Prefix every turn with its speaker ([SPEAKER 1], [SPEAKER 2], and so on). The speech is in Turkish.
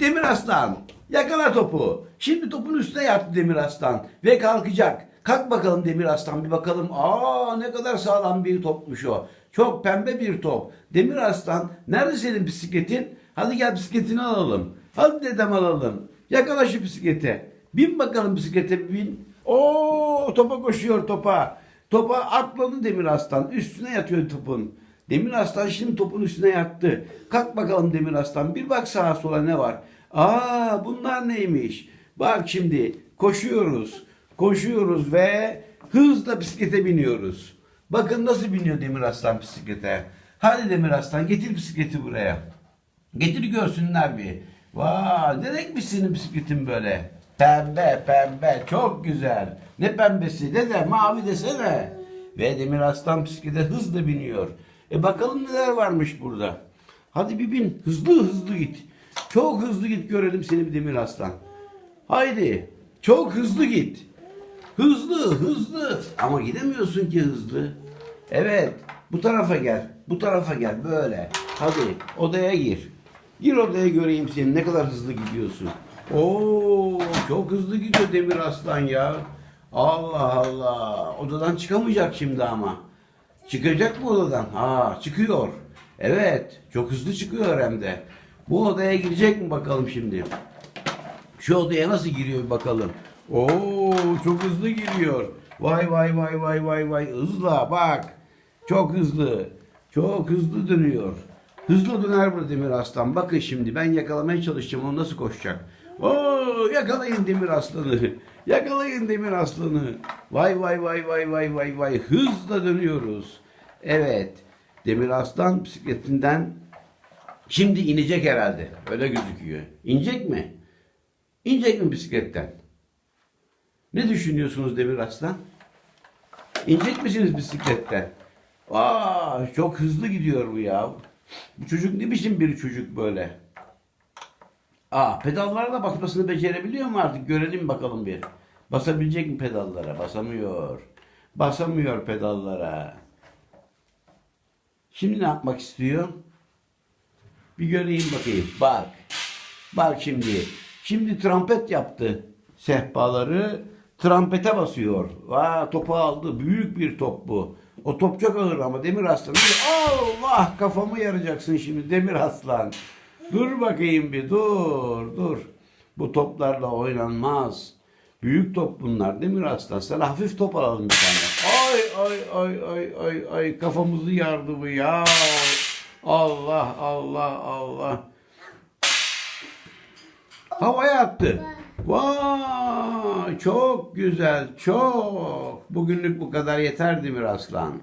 [SPEAKER 1] Demir Aslan yakala topu. Şimdi topun üstüne yattı Demir Aslan ve kalkacak. Kalk bakalım Demir Aslan bir bakalım. Aa ne kadar sağlam bir topmuş o. Çok pembe bir top. Demir Aslan nerede senin bisikletin? Hadi gel bisikletini alalım. Hadi dedem alalım. Yakala şu bisiklete. Bin bakalım bisiklete bin. Oo topa koşuyor topa. Topa atladı Demir Aslan. Üstüne yatıyor topun. Demir Aslan şimdi topun üstüne yattı. Kalk bakalım Demir Aslan. Bir bak sağa sola ne var. Aa bunlar neymiş? Bak şimdi koşuyoruz. Koşuyoruz ve hızla bisiklete biniyoruz. Bakın nasıl biniyor Demir Aslan bisiklete. Hadi Demir Aslan getir bisikleti buraya. Getir görsünler bir. Vay ne renkmiş senin bisikletin böyle. Pembe pembe çok güzel. Ne pembesi dede mavi desene. Ve Demir Aslan bisiklete hızla biniyor. E bakalım neler varmış burada. Hadi bir bin hızlı hızlı git. Çok hızlı git görelim seni bir Demir Aslan. Haydi çok hızlı git. Hızlı hızlı ama gidemiyorsun ki hızlı. Evet bu tarafa gel. Bu tarafa gel böyle. Hadi odaya gir. Gir odaya göreyim seni ne kadar hızlı gidiyorsun. Oo çok hızlı gidiyor Demir Aslan ya. Allah Allah. Odadan çıkamayacak şimdi ama. Çıkacak mı odadan? Ha çıkıyor. Evet çok hızlı çıkıyor hem de. Bu odaya girecek mi bakalım şimdi? Şu odaya nasıl giriyor bakalım. Oo çok hızlı giriyor. Vay vay vay vay vay vay hızla bak. Çok hızlı. Çok hızlı dönüyor. Hızlı döner bu Demir Aslan. Bakın şimdi ben yakalamaya çalışacağım. O nasıl koşacak? Oo yakalayın Demir Aslan'ı. Yakalayın Demir Aslan'ı. Vay vay vay vay vay vay vay. Hızla dönüyoruz. Evet. Demir Aslan bisikletinden şimdi inecek herhalde. Öyle gözüküyor. İnecek mi? İnecek mi bisikletten? Ne düşünüyorsunuz Demir Aslan? İnecek misiniz bisikletten? Aa, çok hızlı gidiyor bu ya. Bu çocuk ne biçim bir çocuk böyle? Aa, pedallara da basmasını becerebiliyor mu artık? Görelim bakalım bir. Basabilecek mi pedallara? Basamıyor. Basamıyor pedallara. Şimdi ne yapmak istiyor? Bir göreyim bakayım. Bak. Bak şimdi. Şimdi trompet yaptı. Sehpaları trompete basıyor. Vaa topu aldı. Büyük bir top bu. O top çok ağır ama Demir Aslan. Allah kafamı yaracaksın şimdi Demir Aslan. Dur bakayım bir dur dur. Bu toplarla oynanmaz. Büyük top bunlar Demir Aslan. Sana hafif top alalım bir tane. Ay ay ay ay ay ay kafamızı yardı bu ya. Allah Allah Allah. Havaya attı. Vay çok güzel çok. Bugünlük bu kadar yeter Demir Aslan.